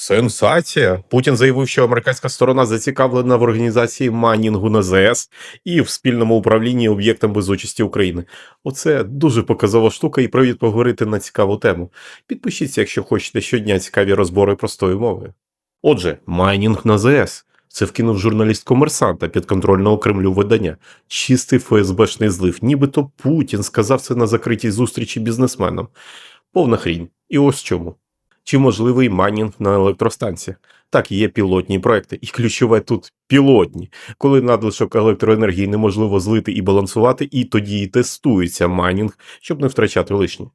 Сенсація. Путін заявив, що американська сторона зацікавлена в організації майнінгу на ЗС і в спільному управлінні об'єктом без участі України. Оце дуже показова штука і привід поговорити на цікаву тему. Підпишіться, якщо хочете щодня цікаві розбори простою мовою. Отже, майнінг на ЗС. Це вкинув журналіст комерсанта підконтрольного Кремлю видання. Чистий ФСБшний злив, нібито Путін сказав це на закритій зустрічі бізнесменам. Повна хрінь. І ось чому. Чи можливий майнінг на електростанціях? Так, є пілотні проекти, і ключове тут пілотні, коли надлишок електроенергії неможливо злити і балансувати, і тоді і тестується майнінг, щоб не втрачати лишнє.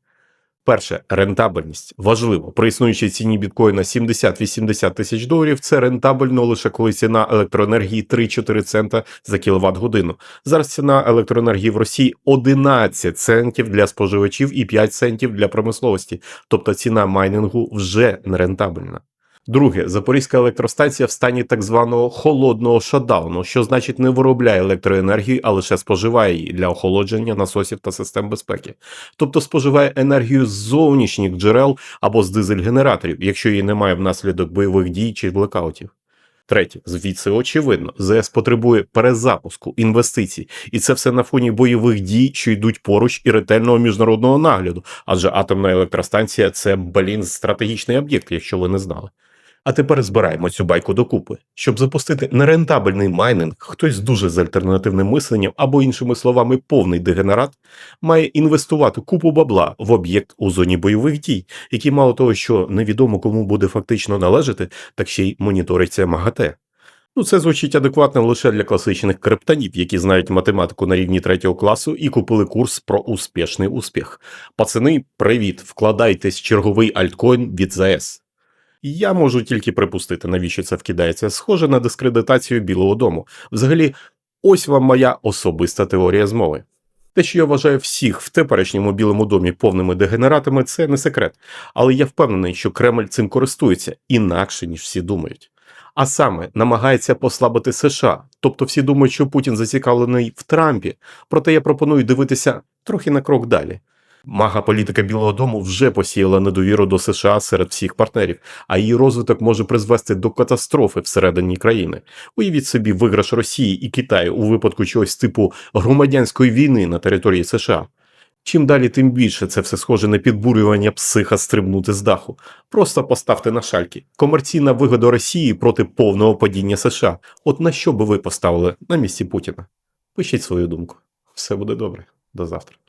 Перше, рентабельність. Важливо, при існуючій ціні біткоїна 70-80 тисяч доларів це рентабельно лише коли ціна електроенергії 3-4 цента за кіловат годину. Зараз ціна електроенергії в Росії 11 центів для споживачів і 5 центів для промисловості, тобто ціна майнингу вже нерентабельна. Друге, Запорізька електростанція в стані так званого холодного шатдауну, що значить не виробляє електроенергію, а лише споживає її для охолодження насосів та систем безпеки, тобто споживає енергію з зовнішніх джерел або з дизель-генераторів, якщо її немає внаслідок бойових дій чи блекаутів. Третє, звідси очевидно, ЗС потребує перезапуску інвестицій, і це все на фоні бойових дій, що йдуть поруч і ретельного міжнародного нагляду, адже атомна електростанція це блін стратегічний об'єкт, якщо ви не знали. А тепер збираємо цю байку докупи. Щоб запустити нерентабельний майнинг, хтось дуже з альтернативним мисленням або, іншими словами, повний дегенерат, має інвестувати купу бабла в об'єкт у зоні бойових дій, який мало того, що невідомо кому буде фактично належати, так ще й моніториться МАГАТЕ. Ну, це звучить адекватно лише для класичних криптонів, які знають математику на рівні третього класу і купили курс про успішний успіх. Пацани, привіт! Вкладайтесь черговий альткоін від ЗАЕС. Я можу тільки припустити, навіщо це вкидається. Схоже на дискредитацію Білого Дому. Взагалі, ось вам моя особиста теорія змови. Те, що я вважаю всіх в теперішньому білому домі повними дегенератами, це не секрет. Але я впевнений, що Кремль цим користується інакше, ніж всі думають. А саме намагається послабити США. Тобто всі думають, що Путін зацікавлений в Трампі. Проте я пропоную дивитися трохи на крок далі. Мага політика Білого Дому вже посіяла недовіру до США серед всіх партнерів, а її розвиток може призвести до катастрофи всередині країни. Уявіть собі виграш Росії і Китаю у випадку чогось типу громадянської війни на території США. Чим далі, тим більше це все схоже на підбурювання психа стрибнути з даху. Просто поставте на шальки. Комерційна вигода Росії проти повного падіння США. От на що би ви поставили на місці Путіна? Пишіть свою думку. Все буде добре. До завтра.